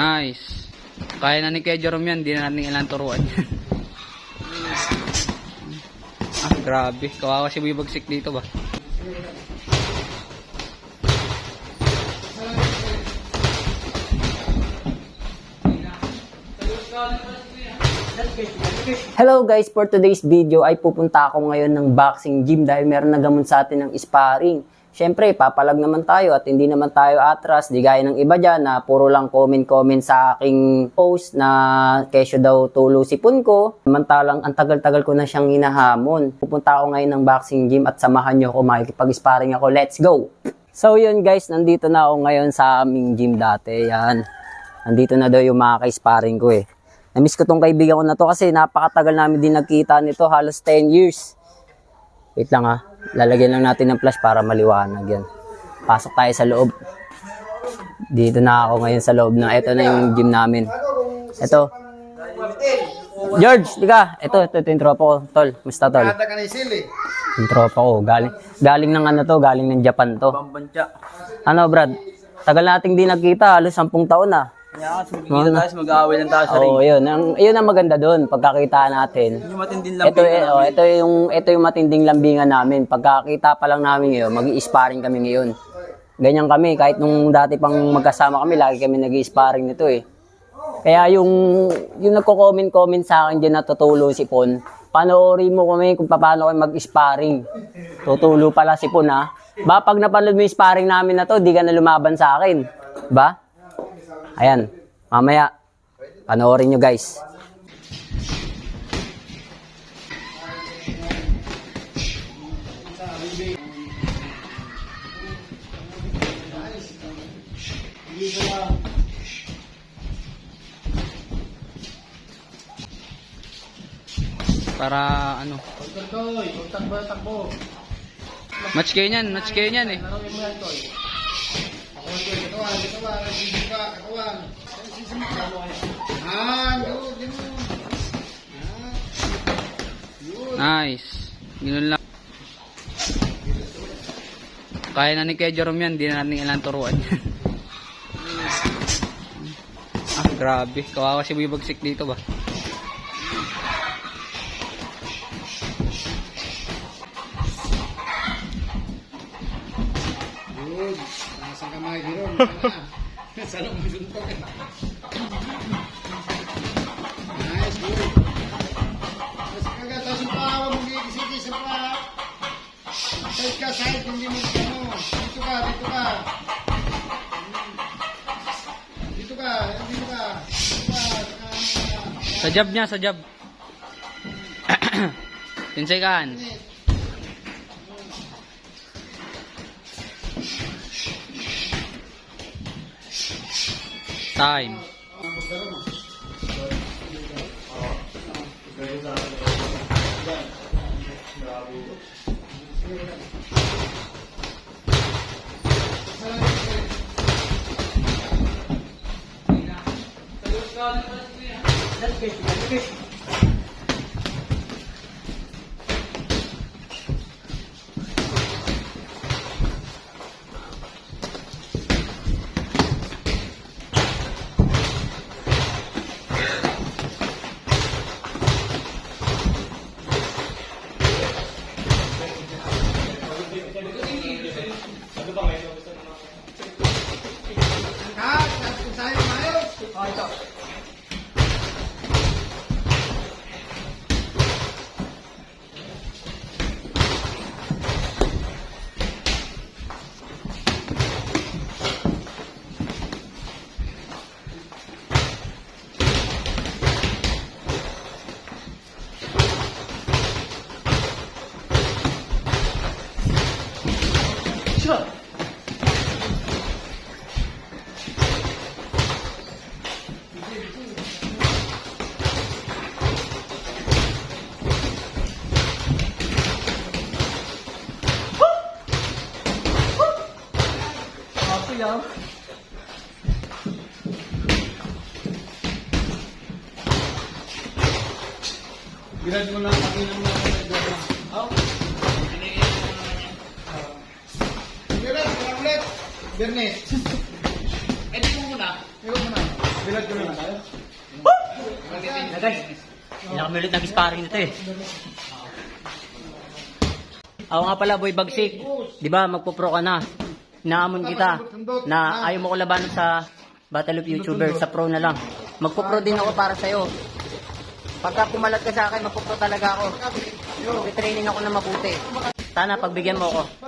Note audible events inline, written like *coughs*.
Nice. Kaya na ni Kuya Jerome yan, di na natin ilang turuan yan. *laughs* ah, grabe. Kawawa si Bagsik dito ba? Hello guys, for today's video ay pupunta ako ngayon ng boxing gym dahil meron nagamon sa atin ng sparring. Siyempre, papalag naman tayo at hindi naman tayo atras, di gaya ng iba dyan na puro lang comment-comment sa aking post na kesyo daw tulo sipon ko. Samantalang ang tagal-tagal ko na siyang hinahamon. Pupunta ako ngayon ng boxing gym at samahan nyo ako, makikipag-sparring ako. Let's go! So yun guys, nandito na ako ngayon sa aming gym dati. Yan. Nandito na daw yung mga ka-sparring ko eh. Namiss ko tong kaibigan ko na to kasi napakatagal namin din nagkita nito, halos 10 years. Wait lang ha, lalagyan lang natin ng flash para maliwanag yan. Pasok tayo sa loob. Dito na ako ngayon sa loob na, ito na yung gym namin. Ito. George, tika. Ito, ito, ito yung tropa ko. Tol, musta tol? Kada ka na. Yung tropa ko. Galing, galing ng ano to, galing ng Japan to. Ano Brad? Tagal nating di nagkita, halos 10 taon na. Kasi magkikita tayo, mag-aaway lang tayo sa ring. Oo, yun. Ang, yun ang maganda doon, pagkakita natin. Yung matinding lang. Ito, eh, oh, ito yung ito yung matinding lambingan namin. Pagkakita pa lang namin ngayon, magi-sparring kami ngayon. Ganyan kami kahit nung dati pang magkasama kami, lagi kami nag-sparring nito eh. Kaya yung yung nagko-comment-comment sa akin diyan na tutulo si Pon, panoorin mo kami kung paano kami mag-sparring. Tutulo pala si Pon ha. Ba pag napanood mo yung sparring namin na to, di ka na lumaban sa akin. Ba? Ayan. Mamaya panoorin nyo guys. Para ano. Match kayo niyan, match kayo niyan eh. Nice. Ganun lang. Kaya na ni Kuya Jerome yan, di na natin ilang turuan yan. *laughs* ah, grabe. Kawawa si Boy Bagsik dito ba? Good. Nasa kamay di ron. *laughs* Sa loob mo suntok eh. Nice, good. Tapos kagad, tapos yung pahawa mo gigising sa pa. Side ka, side, hindi mo ano. Dito ka, dito ka. Dito ka, dito ka. Dito *coughs* ka, saka ano ka. Sa jab niya, sa jab. 10 seconds. Time. Cut, tapos kung sa'yo maayos. Bilad mo lang, pakilang mo lang. Oh. Bernes. Eh, di mo muna. Ikaw muna. Na guys, hindi na kami ulit nag-sparring nito eh. Ako nga pala, Boy Bagsik. Di ba, magpo-pro ka na. Naamon kita na ayaw mo ko labanan sa Battle of YouTuber, sa pro na lang. Magpo-pro din ako para sa'yo. Pagka pumalat ka sa akin, magpo-pro talaga ako. Training ako na mabuti. Sana pagbigyan mo ako.